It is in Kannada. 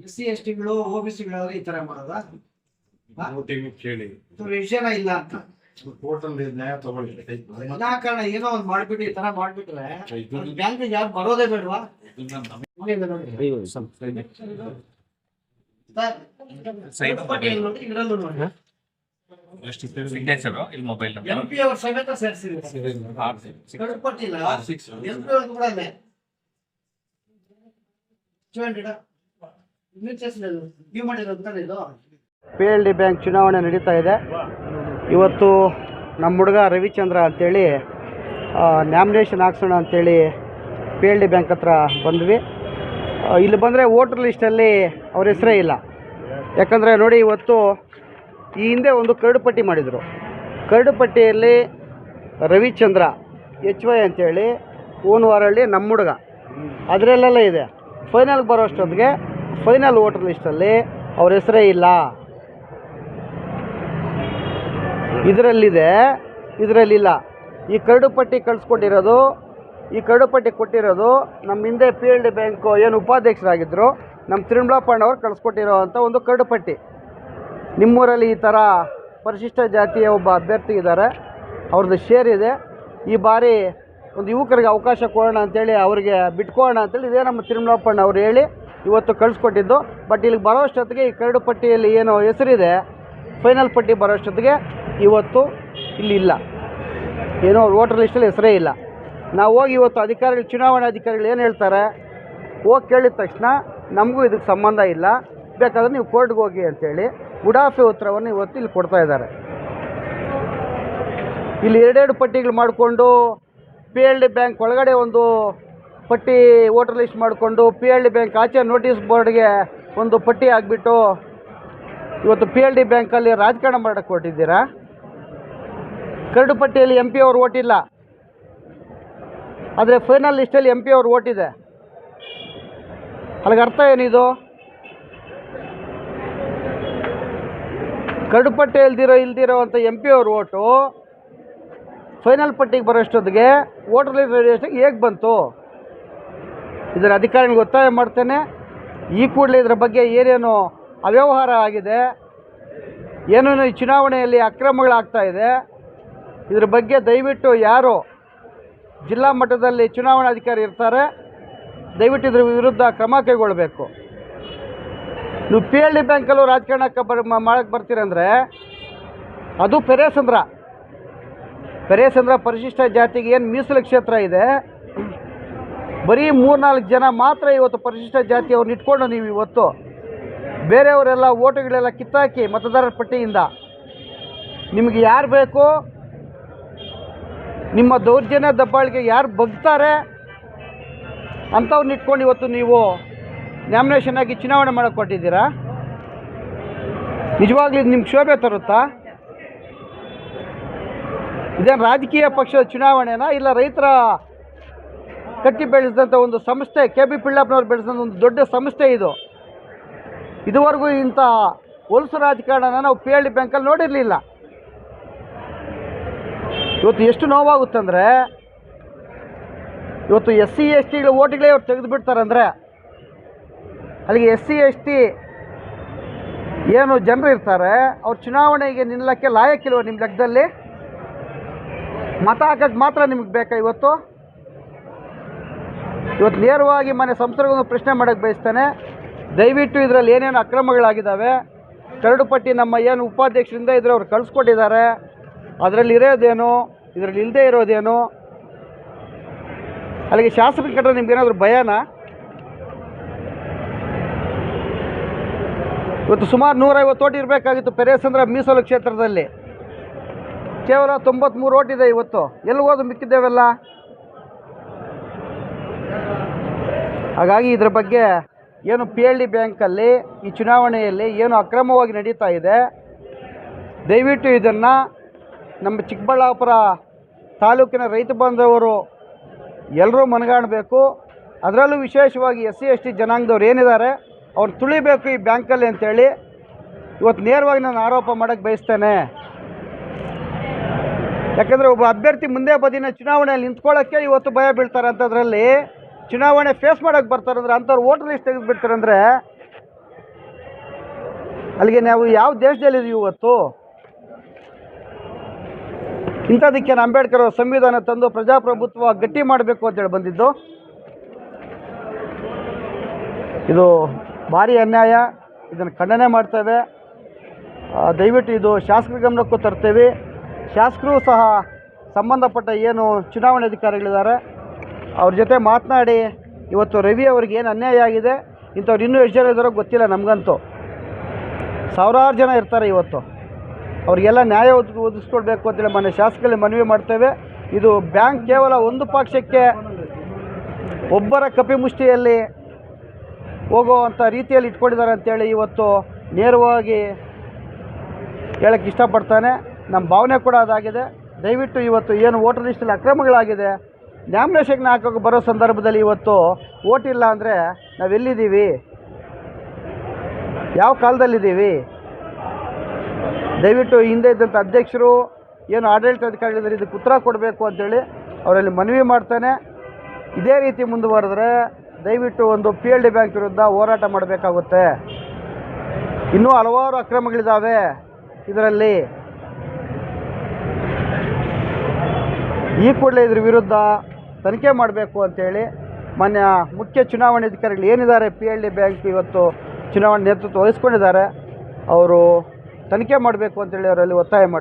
ಎಸ್ ಸಿ ಎಸ್ ಟಿಗಳು ಓ ಬಿ ಸಿಗಳವ್ರು ಈ ತರ ಮಾಡೋದಾ? ಕೇಳಿ. ಇಲ್ಲ ಅಂತ. ಟೋಟಲ್ ನ್ಯಾಯ ತಗೊಳ್ಳಿ. ಕಾರಣ ಏನೋ ಒಂದ್ ಮಾಡ್ಬಿಟ್ಟು ಈ ತರ ಮಾಡ್ಬಿಟ್ರೆ ಬ್ಯಾಂಕ್ ಯಾರು ಬರೋದೇ ಬೇಡವಾ? ಮೊಬೈಲ್ ಎಂ ಪಿ ಅವ್ರ ಸಮೇತ ಸೇರಿಸಿದ್ರೆ ಎಂ ಪಿ ಅವ್ರದ್ದು ಕೂಡ ಅಲ್ಲೇ. Hundred P L D bank ಚುನಾವಣೆ ನಡೀತಾ ಇದೆ. ಇವತ್ತು ನಮ್ಮ ಹುಡುಗ ರವಿಚಂದ್ರ ಅಂತೇಳಿ ನ್ಯಾಮಿನೇಷನ್ ಹಾಕ್ಸೋಣ ಅಂತೇಳಿ ಪಿ ಎಲ್ ಡಿ ಬ್ಯಾಂಕ್ ಹತ್ರ ಬಂದ್ವಿ. ಇಲ್ಲಿ ಬಂದರೆ ವೋಟರ್ ಲಿಸ್ಟಲ್ಲಿ ಅವ್ರ ಹೆಸರೇ ಇಲ್ಲ. ಯಾಕಂದರೆ ನೋಡಿ ಇವತ್ತು ಈ ಹಿಂದೆ ಒಂದು ಕರಡು ಪಟ್ಟಿ ಮಾಡಿದರು. ಕರಡು ಪಟ್ಟಿಯಲ್ಲಿ ರವಿಚಂದ್ರ ಎಚ್ ವೈ ಅಂತೇಳಿ ಹೂನ್ವಾರಳ್ಳಿ ನಮ್ಮ ಹುಡುಗ. ಅದರಲ್ಲೆಲ್ಲ ಇದೆ. ಫೈನಲ್ಗೆ ಬರೋಷ್ಟೊತ್ತಿಗೆ ಫೈನಲ್ ವೋಟರ್ ಲಿಸ್ಟಲ್ಲಿ ಅವ್ರ ಹೆಸರೇ ಇಲ್ಲ. ಇದರಲ್ಲಿದೆ, ಇದರಲ್ಲಿಲ್ಲ. ಈ ಕರಡು ಪಟ್ಟಿ ಕಳಿಸ್ಕೊಟ್ಟಿರೋದು ಈ ಕರಡು ಪಟ್ಟಿ ಕೊಟ್ಟಿರೋದು ನಮ್ಮ ಹಿಂದೆ ಪಿ ಎಲ್ ಡಿ ಬ್ಯಾಂಕು ಏನು ಉಪಾಧ್ಯಕ್ಷರಾಗಿದ್ದರು ನಮ್ಮ ತಿರುಮಲಪ್ಪಣ್ಣವ್ರು ಕಳಿಸ್ಕೊಟ್ಟಿರೋ ಅಂಥ ಒಂದು ಕರಡು ಪಟ್ಟಿ ನಿಮ್ಮೂರಲ್ಲಿ ಈ ಥರ ಪರಿಶಿಷ್ಟ ಜಾತಿಯ ಒಬ್ಬ ಅಭ್ಯರ್ಥಿ ಇದ್ದಾರೆ, ಅವ್ರದ್ದು ಶೇರ್ ಇದೆ. ಈ ಬಾರಿ ಒಂದು ಯುವಕರಿಗೆ ಅವಕಾಶ ಕೊಡೋಣ ಅಂತೇಳಿ ಅವರಿಗೆ ಬಿಟ್ಕೊಳ್ಳೋಣ ಅಂತೇಳಿ ಇದೇ ನಮ್ಮ ತಿರುಮಲಪ್ಪಣ್ಣ ಅವ್ರು ಹೇಳಿ ಇವತ್ತು ಕಳಿಸ್ಕೊಟ್ಟಿದ್ದು. ಬಟ್ ಇಲ್ಲಿಗೆ ಬರೋಷ್ಟೊತ್ತಿಗೆ ಈ ಕರಡು ಪಟ್ಟಿಯಲ್ಲಿ ಏನು ಹೆಸರಿದೆ. ಫೈನಲ್ ಪಟ್ಟಿ ಬರೋಷ್ಟೊತ್ತಿಗೆ ಇವತ್ತು ಇಲ್ಲಿ ಇಲ್ಲ. ಏನೋ ವೋಟರ್ ಲಿಸ್ಟಲ್ಲಿ ಹೆಸರೇ ಇಲ್ಲ. ನಾವು ಹೋಗಿ ಇವತ್ತು ಅಧಿಕಾರಿಗಳು, ಚುನಾವಣಾ ಅಧಿಕಾರಿಗಳು ಏನು ಹೇಳ್ತಾರೆ? ಹೋಗಿ ಕೇಳಿದ ತಕ್ಷಣ ನಮಗೂ ಇದಕ್ಕೆ ಸಂಬಂಧ ಇಲ್ಲ. ಬೇಕಾದ್ರೆ ನೀವು ಕೋರ್ಟ್ಗೆ ಹೋಗಿ ಅಂತೇಳಿ ಉಡಾಫೆ ಉತ್ತರವನ್ನು ಇವತ್ತು ಇಲ್ಲಿ ಕೊಡ್ತಾ ಇದ್ದಾರೆ. ಇಲ್ಲಿ ಎರಡೆರಡು ಪಟ್ಟಿಗಳು ಮಾಡಿಕೊಂಡು ಪಿ ಎಲ್ ಡಿ ಬ್ಯಾಂಕ್ ಒಳಗಡೆ ಒಂದು ಪಟ್ಟಿ ವೋಟರ್ ಲಿಸ್ಟ್ ಮಾಡಿಕೊಂಡು ಪಿ ಎಲ್ ಡಿ ಬ್ಯಾಂಕ್ ಆಚೆ ನೋಟಿಸ್ ಬೋರ್ಡ್ಗೆ ಒಂದು ಪಟ್ಟಿ ಹಾಕ್ಬಿಟ್ಟು ಇವತ್ತು ಪಿ ಎಲ್ ಡಿ ಬ್ಯಾಂಕಲ್ಲಿ ರಾಜಕಾರಣ ಮಾಡೋಕ್ಕೆ ಹೊರಟಿದ್ದೀರಾ? ಕರಡು ಪಟ್ಟಿಯಲ್ಲಿ ಎಂ ಪಿ ಅವ್ರು ಓಟಿಲ್ಲ. ಆದರೆ ಫೈನಲ್ ಲಿಸ್ಟಲ್ಲಿ ಎಂ ಪಿ ಅವ್ರು ಓಟಿದೆ. ಅಲ್ಲಿಗೆ ಅರ್ಥ ಏನಿದು ಕರಡು ಪಟ್ಟಿ ಇಲ್ದಿರೋ ಇಲ್ದಿರೋ ಅಂತ ಎಂ ಪಿ ಅವ್ರ ಓಟು ಫೈನಲ್ ಪಟ್ಟಿಗೆ ಬರೋಷ್ಟೊತ್ತಿಗೆ ವೋಟರ್ ಲಿಸ್ಟ್ ಹೇಗೆ ಬಂತು? ಇದರ ಅಧಿಕಾರಿಗಳಿಗೆ ಒತ್ತಾಯ ಮಾಡ್ತೇನೆ. ಈ ಕೂಡಲೇ ಇದರ ಬಗ್ಗೆ ಏನೇನು ಅವ್ಯವಹಾರ ಆಗಿದೆ, ಏನೇನು ಈ ಚುನಾವಣೆಯಲ್ಲಿ ಅಕ್ರಮಗಳಾಗ್ತಾ ಇದೆ, ಇದ್ರ ಬಗ್ಗೆ ದಯವಿಟ್ಟು ಯಾರು ಜಿಲ್ಲಾ ಮಟ್ಟದಲ್ಲಿ ಚುನಾವಣಾ ಅಧಿಕಾರಿ ಇರ್ತಾರೆ, ದಯವಿಟ್ಟು ಇದ್ರ ವಿರುದ್ಧ ಕ್ರಮ ಕೈಗೊಳ್ಳಬೇಕು. ನೀವು ಪಿ ಎಲ್ ಡಿ ಬ್ಯಾಂಕಲ್ಲೂ ರಾಜಕಾರಣಕ್ಕೆ ಬರ್ ಮಾಡಕ್ಕೆ ಬರ್ತೀರಂದರೆ ಅದು ಪೆರೇಸಂದ್ರ. ಪೆರೇಸಂದ್ರ ಪರಿಶಿಷ್ಟ ಜಾತಿಗೆ ಏನು ಮೀಸಲು ಕ್ಷೇತ್ರ ಇದೆ ಬರೀ ಮೂರ್ನಾಲ್ಕು ಜನ ಮಾತ್ರ ಇವತ್ತು ಪರಿಶಿಷ್ಟ ಜಾತಿಯವ್ರನ್ನ ಇಟ್ಕೊಂಡು ನೀವು ಇವತ್ತು ಬೇರೆಯವರೆಲ್ಲ ಓಟುಗಳೆಲ್ಲ ಕಿತ್ತಾಕಿ ಮತದಾರರ ಪಟ್ಟಿಯಿಂದ ನಿಮಗೆ ಯಾರು ಬೇಕು? ನಿಮ್ಮ ದೌರ್ಜನ್ಯ ದಬ್ಬಾಳಿಗೆ ಯಾರು ಬಗ್ತಾರೆ? ಅಂಥವ್ರನ್ನ ಇಟ್ಕೊಂಡು ಇವತ್ತು ನೀವು ನ್ಯಾಮಿನೇಷನ್ ಆಗಿ ಚುನಾವಣೆ ಮಾಡೋಕ್ಕೆ ಕೊಟ್ಟಿದ್ದೀರಾ ನಿಜವಾಗ್ಲೂ ಇದು ನಿಮ್ಗೆ ಶೋಭೆ ತರುತ್ತಾ? ಇದೇನು ರಾಜಕೀಯ ಪಕ್ಷದ ಚುನಾವಣೆನಾ ಇಲ್ಲ ರೈತರ ಕಟ್ಟಿ ಬೆಳೆಸಿದಂಥ ಒಂದು ಸಂಸ್ಥೆ, ಕೆ ಬಿ ಪಿಳ್ಳಪ್ಪನವ್ರು ಬೆಳೆಸಿದಂಥ ಒಂದು ದೊಡ್ಡ ಸಂಸ್ಥೆ ಇದು. ಇದುವರೆಗೂ ಇಂಥ ಹೊಲಸು ರಾಜಕಾರಣನ ನಾವು ಪಿ ಎಲ್ ಡಿ ಬ್ಯಾಂಕಲ್ಲಿ ನೋಡಿರಲಿಲ್ಲ. ಇವತ್ತು ಎಷ್ಟು ನೋವಾಗುತ್ತಂದರೆ, ಇವತ್ತು ಎಸ್ ಸಿ ಎಸ್ ಟಿಗಳ ಓಟ್ಗಳೇ ಅವ್ರು ತೆಗೆದು ಬಿಡ್ತಾರಂದರೆ ಅಲ್ಲಿಗೆ ಎಸ್ ಸಿ ಎಸ್ ಟಿ ಏನು ಜನರು ಇರ್ತಾರೆ, ಅವ್ರು ಚುನಾವಣೆಗೆ ನಿಲ್ಲಕ್ಕೆ ಲಾಯಕ್ಕಿಲ್ವ ನಿಮ್ಮ ಲೆಕ್ಕದಲ್ಲಿ? ಮತ ಹಾಕೋದು ಮಾತ್ರ ನಿಮಗೆ ಬೇಕಾ ಇವತ್ತು? ಇವತ್ತು ನೇರವಾಗಿ ಮನೆ ಸಂಸ್ಥೆಗಳನ್ನು ಪ್ರಶ್ನೆ ಮಾಡೋಕ್ಕೆ ಬಯಸ್ತಾನೆ. ದಯವಿಟ್ಟು ಇದರಲ್ಲಿ ಏನೇನು ಅಕ್ರಮಗಳಾಗಿದ್ದಾವೆ ಕರಡು ಪಟ್ಟಿ ನಮ್ಮ ಏನು ಉಪಾಧ್ಯಕ್ಷರಿಂದ ಇದ್ರೆ ಅವ್ರು ಕಳಿಸ್ಕೊಟ್ಟಿದ್ದಾರೆ, ಅದರಲ್ಲಿ ಇರೋದೇನು, ಇದರಲ್ಲಿ ಇಲ್ಲದೆ ಇರೋದೇನು? ಅಲ್ಲಿಗೆ ಶಾಸಕರ ಕಟ್ಟರೆ ನಿಮ್ಗೇನಾದರೂ ಭಯನಾ? ಇವತ್ತು ಸುಮಾರು ನೂರೈವತ್ತು ಓಟ್ ಇರಬೇಕಾಗಿತ್ತು ಪೆರೇಸಂದ್ರ ಮೀಸಲು ಕ್ಷೇತ್ರದಲ್ಲಿ. ಕೇವಲ ತೊಂಬತ್ತ್ಮೂರು ಓಟ್ ಇದೆ ಇವತ್ತು. ಎಲ್ಲಿ ಹೋದ್ರು ಮಿಕ್ಕಿದ್ದೇವೆಲ್ಲ? ಹಾಗಾಗಿ ಇದ್ರ ಬಗ್ಗೆ ಏನು ಪಿ ಎಲ್ ಡಿ ಬ್ಯಾಂಕಲ್ಲಿ ಈ ಚುನಾವಣೆಯಲ್ಲಿ ಏನು ಅಕ್ರಮವಾಗಿ ನಡೀತಾ ಇದೆ, ದಯವಿಟ್ಟು ಇದನ್ನು ನಮ್ಮ ಚಿಕ್ಕಬಳ್ಳಾಪುರ ತಾಲೂಕಿನ ರೈತ ಬಾಂಧವರು ಎಲ್ಲರೂ ಮನಗಾಣಬೇಕು. ಅದರಲ್ಲೂ ವಿಶೇಷವಾಗಿ ಎಸ್ ಸಿ, ಎಸ್ ಟಿ ಜನಾಂಗದವ್ರು ಏನಿದ್ದಾರೆ ಅವ್ರು ತುಳಿಬೇಕು ಈ ಬ್ಯಾಂಕಲ್ಲಿ ಅಂತೇಳಿ ಇವತ್ತು ನೇರವಾಗಿ ನಾನು ಆರೋಪ ಮಾಡೋಕ್ಕೆ ಬಯಸ್ತೇನೆ. ಯಾಕಂದರೆ ಒಬ್ಬ ಅಭ್ಯರ್ಥಿ ಮುಂದೆ ಬದಿನ ಚುನಾವಣೆಯಲ್ಲಿ ನಿಂತ್ಕೊಳ್ಳೋಕ್ಕೆ ಇವತ್ತು ಭಯ ಬೀಳ್ತಾರೆ ಅಂಥದ್ರಲ್ಲಿ ಚುನಾವಣೆ ಫೇಸ್ ಮಾಡೋಕ್ಕೆ ಬರ್ತಾರಂದ್ರೆ ಅಂಥವ್ರು ವೋಟರ್ ಲಿಸ್ಟ್ ತೆಗೆದುಬಿಡ್ತಾರಂದ್ರೆ ಅಲ್ಲಿಗೆ ನಾವು ಯಾವ ದೇಶದಲ್ಲಿದ್ದೀವಿ ಇವತ್ತು? ಇಂಥದಕ್ಕೆ ಅಂಬೇಡ್ಕರ್ ಅವರ ಸಂವಿಧಾನ ತಂದು ಪ್ರಜಾಪ್ರಭುತ್ವ ಗಟ್ಟಿ ಮಾಡಬೇಕು ಅಂತೇಳಿ ಬಂದಿದ್ದು. ಇದು ಭಾರಿ ಅನ್ಯಾಯ, ಇದನ್ನು ಖಂಡನೆ ಮಾಡ್ತೇವೆ. ದಯವಿಟ್ಟು ಇದು ಶಾಸಕರ ಗಮನಕ್ಕೂ ತರ್ತೇವೆ. ಶಾಸಕರು ಸಹ ಸಂಬಂಧಪಟ್ಟ ಏನು ಚುನಾವಣೆ ಅಧಿಕಾರಿಗಳಿದ್ದಾರೆ ಅವ್ರ ಜೊತೆ ಮಾತನಾಡಿ, ಇವತ್ತು ರವಿ ಅವ್ರಿಗೆ ಏನು ಅನ್ಯಾಯ ಆಗಿದೆ, ಇಂಥವ್ರು ಇನ್ನೂ ಎಷ್ಟು ಜನ ಇದ್ದಾರೋ ಗೊತ್ತಿಲ್ಲ ನಮಗಂತೂ. ಸಾವಿರಾರು ಜನ ಇರ್ತಾರೆ ಇವತ್ತು. ಅವರಿಗೆಲ್ಲ ನ್ಯಾಯ ಒದಗಿ ಒದಗಿಸ್ಕೊಡ್ಬೇಕು ಅಂತೇಳಿ ಮನೆ ಶಾಸಕರಲ್ಲಿ ಮನವಿ ಮಾಡ್ತೇವೆ. ಇದು ಬ್ಯಾಂಕ್ ಕೇವಲ ಒಂದು ಪಕ್ಷಕ್ಕೆ ಒಬ್ಬರ ಕಪಿಮುಷ್ಟಿಯಲ್ಲಿ ಹೋಗುವಂಥ ರೀತಿಯಲ್ಲಿ ಇಟ್ಕೊಂಡಿದ್ದಾರೆ ಅಂತೇಳಿ ಇವತ್ತು ನೇರವಾಗಿ ಹೇಳಕ್ಕೆ ಇಷ್ಟಪಡ್ತಾನೆ. ನಮ್ಮ ಭಾವನೆ ಕೂಡ ಅದಾಗಿದೆ. ದಯವಿಟ್ಟು ಇವತ್ತು ಏನು ವೋಟರ್ ಲಿಸ್ಟಲ್ಲಿ ಅಕ್ರಮಗಳಾಗಿದೆ ನ್ಯಾಮಿನೇಷನ್ ಹಾಕೋಕೆ ಬರೋ ಸಂದರ್ಭದಲ್ಲಿ ಇವತ್ತು ಓಟ್ ಇಲ್ಲ ಅಂದರೆ ನಾವೆಲ್ಲಿದ್ದೀವಿ ಯಾವ ಕಾಲದಲ್ಲಿದ್ದೀವಿ? ದಯವಿಟ್ಟು ಹಿಂದೆ ಇದ್ದಂಥ ಅಧ್ಯಕ್ಷರು, ಏನು ಆಡಳಿತಾಧಿಕಾರಿಗಳಿದ್ದಾರೆ ಇದಕ್ಕೆ ಉತ್ತರ ಕೊಡಬೇಕು ಅಂತೇಳಿ ಅವರಲ್ಲಿ ಮನವಿ ಮಾಡ್ತಾನೆ. ಇದೇ ರೀತಿ ಮುಂದುವರೆದ್ರೆ ದಯವಿಟ್ಟು ಒಂದು ಪಿ ಎಲ್ ಡಿ ಬ್ಯಾಂಕ್ ವಿರುದ್ಧ ಹೋರಾಟ ಮಾಡಬೇಕಾಗುತ್ತೆ. ಇನ್ನೂ ಹಲವಾರು ಅಕ್ರಮಗಳಿದ್ದಾವೆ ಇದರಲ್ಲಿ. ಈ ಕೂಡಲೇ ಇದ್ರ ವಿರುದ್ಧ ತನಿಖೆ ಮಾಡಬೇಕು ಅಂತೇಳಿ ಮಾನ್ಯ ಮುಖ್ಯ ಚುನಾವಣಾಧಿಕಾರಿಗಳು ಏನಿದ್ದಾರೆ ಪಿ ಎಲ್ ಡಿ ಬ್ಯಾಂಕ್ ಇವತ್ತು ಚುನಾವಣೆ ನೇತೃತ್ವ ವಹಿಸ್ಕೊಂಡಿದ್ದಾರೆ, ಅವರು ತನಿಖೆ ಮಾಡಬೇಕು ಅಂತೇಳಿ ಅವರಲ್ಲಿ ಒತ್ತಾಯ ಮಾಡಿ